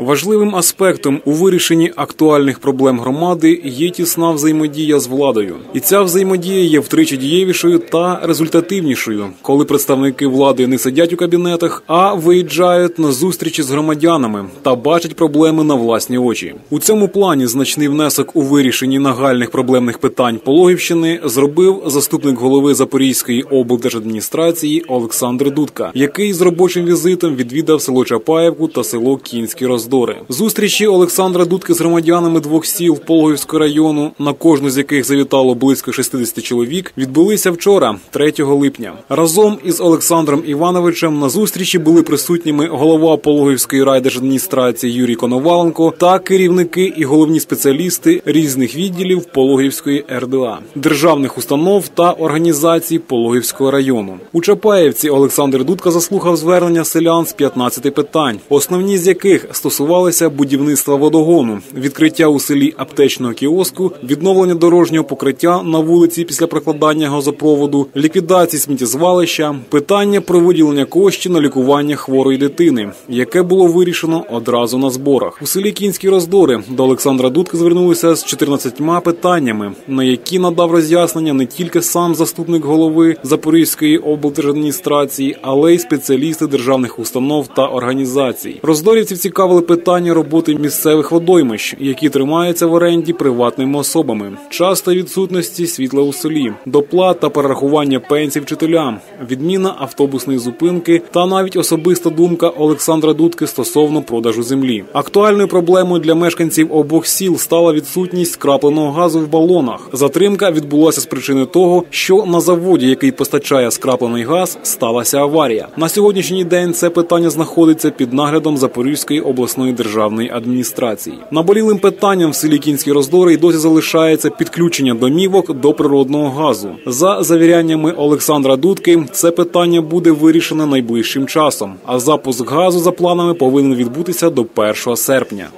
Важливим аспектом у вирішенні актуальних проблем громади є тісна взаємодія з владою, і ця взаємодія є втричі дієвішою та результативнішою, коли представники влади не сидять у кабінетах, а виїжджають на зустрічі з громадянами та бачать проблеми на власні очі. У цьому плані значний внесок у вирішенні нагальних проблемних питань Пологівщини зробив заступник голови Запорізької облдержадміністрації Олександр Дудка, який з робочим візитом відвідав село Чапаєвку та село Кінські Роздори. Зустрічі Олександра Дудки з громадянами двох сіл Пологівського району, на кожну з яких завітало близько 60 чоловік, відбулися вчора, 3 липня. Разом із Олександром Івановичем на зустрічі були присутніми голова Пологівської райдержадміністрації Юрій Коноваленко та керівники і головні спеціалісти різних відділів Пологівської РДА, державних установ та організацій Пологівського району. У Чапаєвці Олександр Дудка заслухав звернення селян з 15 питань, основні з яких стосувалися будівництва водогону, відкриття у селі аптечного кіоску, відновлення дорожнього покриття на вулиці після прокладання газопроводу, ліквідації сміттєзвалища, питання про виділення коштів на лікування хворої дитини, яке було вирішено одразу на зборах. У селі Кінські роздори до Олександра Дудки звернулися з 14 питаннями, на які надав роз'яснення не тільки сам заступник голови Запорізької облдержадміністрації, але й спеціалісти державних установ та організацій. Роздорівців цікавили питання роботи місцевих водоймищ, які тримаються в оренді приватними особами, часто відсутності світла у селі, доплат та перерахування пенсій вчителям, відміна автобусної зупинки та навіть особиста думка Олександра Дудки стосовно продажу землі. Актуальною проблемою для мешканців обох сіл стала відсутність скрапленого газу в балонах. Затримка відбулася з причини того, що на заводі, який постачає скраплений газ, сталася аварія. На сьогоднішній день це питання знаходиться під наглядом Запорізької обласної державної адміністрації. Наболілим питанням в селі Кінські роздори й досі залишається підключення домівок до природного газу. За завіряннями Олександра Дудки, це питання буде вирішено найближчим часом. А запуск газу за планами повинен відбутися до 1 серпня.